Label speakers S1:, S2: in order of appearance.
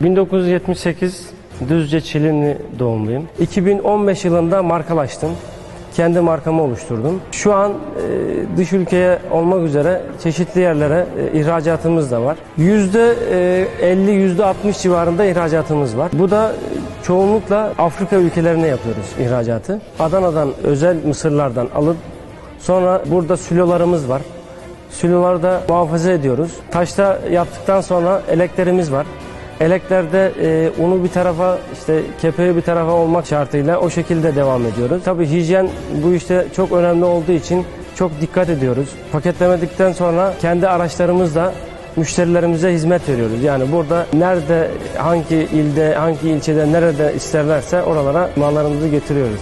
S1: 1978 Düzce Çilinli doğumluyum. 2015 yılında markalaştım. Kendi markamı oluşturdum. Şu an e, dış ülkeye olmak üzere çeşitli yerlere e, ihracatımız da var. %50, %60 civarında ihracatımız var. Bu da e, çoğunlukla Afrika ülkelerine yapıyoruz ihracatı. Adana'dan özel mısırlardan alıp sonra burada sülolarımız var. Süloları da muhafaza ediyoruz. Taşta yaptıktan sonra eleklerimiz var. Eleklerde e, unu bir tarafa işte kepeği bir tarafa olmak şartıyla o şekilde devam ediyoruz. Tabii hijyen bu işte çok önemli olduğu için çok dikkat ediyoruz. Paketlemedikten sonra kendi araçlarımızla müşterilerimize hizmet veriyoruz. Yani burada nerede, hangi ilde, hangi ilçede, nerede isterlerse oralara mallarımızı getiriyoruz.